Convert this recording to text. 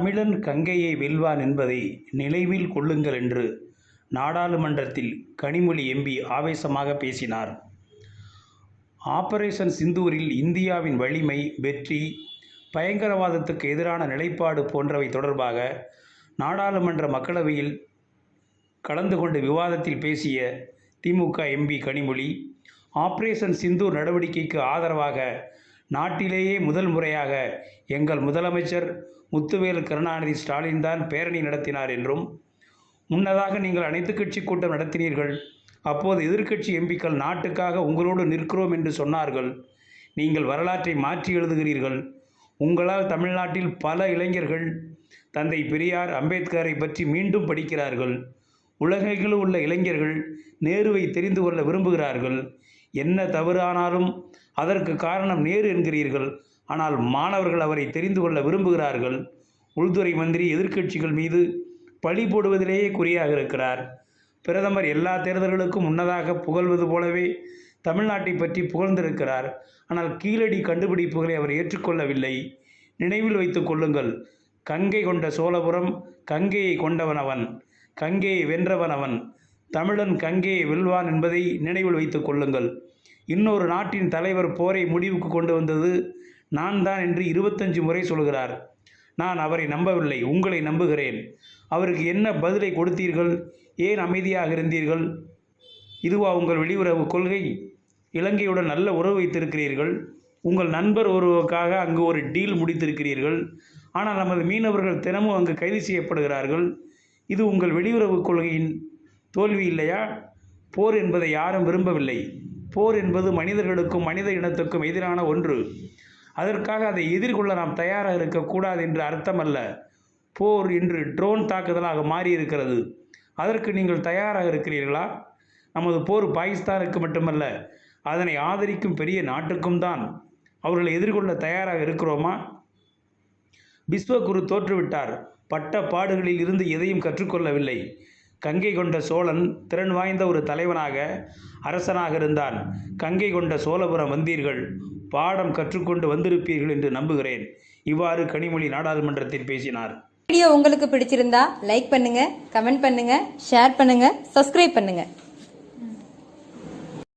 தமிழன் கங்கையை வெல்வான் என்பதை நினைவில் கொள்ளுங்கள் என்று நாடாளுமன்றத்தில் கனிமொழி எம்பி ஆவேசமாக பேசினார். ஆபரேஷன் சிந்தூரில் இந்தியாவின் வலிமை வெற்றி பயங்கரவாதத்துக்கு எதிரான நிலைப்பாடு போன்றவை தொடர்பாக நாடாளுமன்ற மக்களவையில் கலந்து கொண்டு விவாதத்தில் பேசிய திமுக எம்பி கனிமொழி ஆபரேஷன் சிந்தூர் நடவடிக்கைக்கு ஆதரவாக நாட்டிலேயே முதல் முறையாக எங்கள் முதலமைச்சர் முத்துவேல் கருணாநிதி ஸ்டாலின் தான் பேரணி நடத்தினார் என்றும் முன்னதாக நீங்கள் அனைத்து கட்சி கூட்டம் நடத்தினீர்கள் அப்போது எதிர்க்கட்சி எம்பிக்கள் நாட்டுக்காக உங்களோடு நிற்கிறோம் என்று சொன்னார்கள். நீங்கள் வரலாற்றை மாற்றி எழுதுகிறீர்கள். உங்களால் தமிழ்நாட்டில் பல இளைஞர்கள் தந்தை பெரியார் அம்பேத்கரை பற்றி மீண்டும் படிக்கிறார்கள். உலகெங்கிலும் உள்ள இளைஞர்கள் நேருவை தெரிந்து கொள்ள விரும்புகிறார்கள். என்ன தவறானாலும் அதற்கு காரணம் நேரு என்கிறீர்கள். ஆனால் மாணவர்கள் அவரை தெரிந்து கொள்ள விரும்புகிறார்கள். உள்துறை மந்திரி எதிர்க்கட்சிகள் மீது பழி போடுவதிலேயே குறியாக இருக்கிறார். பிரதமர் எல்லா தேர்தல்களுக்கும் முன்னதாக புகழ்வது போலவே தமிழ்நாட்டை பற்றி புகழ்ந்திருக்கிறார். ஆனால் கீழடி கண்டுபிடிப்புகளை அவர் ஏற்றுக்கொள்ளவில்லை. நினைவில் வைத்துக் கொள்ளுங்கள். கங்கை கொண்ட சோழபுரம் கங்கையை கொண்டவன் அவன். கங்கையை வென்றவன் அவன். தமிழன் கங்கையை வெல்வான் என்பதை நினைவில் வைத்துக் கொள்ளுங்கள். இன்னொரு நாட்டின் தலைவர் போரை முடிவுக்கு கொண்டு வந்தது நான் தான் என்று இருபத்தஞ்சு முறை சொல்கிறார். நான் அவரை நம்பவில்லை உங்களை நம்புகிறேன். அவருக்கு என்ன பதிலை கொடுத்தீர்கள்? ஏன் அமைதியாக இருந்தீர்கள்? இதுவா உங்கள் வெளியுறவு கொள்கை? இலங்கையுடன் நல்ல உறவு வைத்திருக்கிறீர்கள். உங்கள் நண்பர் ஒருவருக்காக அங்கு ஒரு டீல் முடித்திருக்கிறீர்கள். ஆனால் நமது மீனவர்கள் தினமும் அங்கு கைது செய்யப்படுகிறார்கள். இது உங்கள் வெளியுறவு கொள்கையின் தோல்வி இல்லையா? போர் என்பதை யாரும் விரும்பவில்லை. போர் என்பது மனிதர்களுக்கும் மனித இனத்துக்கும் எதிரான ஒன்று. அதற்காக அதை எதிர்கொள்ள நாம் தயாராக இருக்கக்கூடாது என்று அர்த்தமல்ல. போர் இன்று ட்ரோன் தாக்குதலாக மாறியிருக்கிறது. அதற்கு நீங்கள் தயாராக இருக்கிறீர்களா? நமது போர் பாகிஸ்தானுக்கு மட்டுமல்ல அதனை ஆதரிக்கும் பெரிய நாட்டுக்கும் தான். அவர்களை எதிர்கொள்ள தயாராக இருக்கிறோமா? பிஸ்வகுரு தோற்றுவிட்டார். பட்ட பாடுகளில் இருந்து எதையும் கற்றுக்கொள்ளவில்லை. கங்கை கொண்ட சோழன் திறன் வாய்ந்த ஒரு தலைவனாக அரசனாக இருந்தான். கங்கை கொண்ட சோழபுரம் வந்தீர்கள் பாடம் கற்றுக்கொண்டு வந்திருப்பீர்கள் என்று நம்புகிறேன். இவ்வாறு கனிமொழி நாடாளுமன்றத்தில் பேசினார். வீடியோ உங்களுக்கு பிடிச்சிருந்தா லைக் பண்ணுங்க கமெண்ட் பண்ணுங்க ஷேர் பண்ணுங்க சப்ஸ்கிரைப் பண்ணுங்க.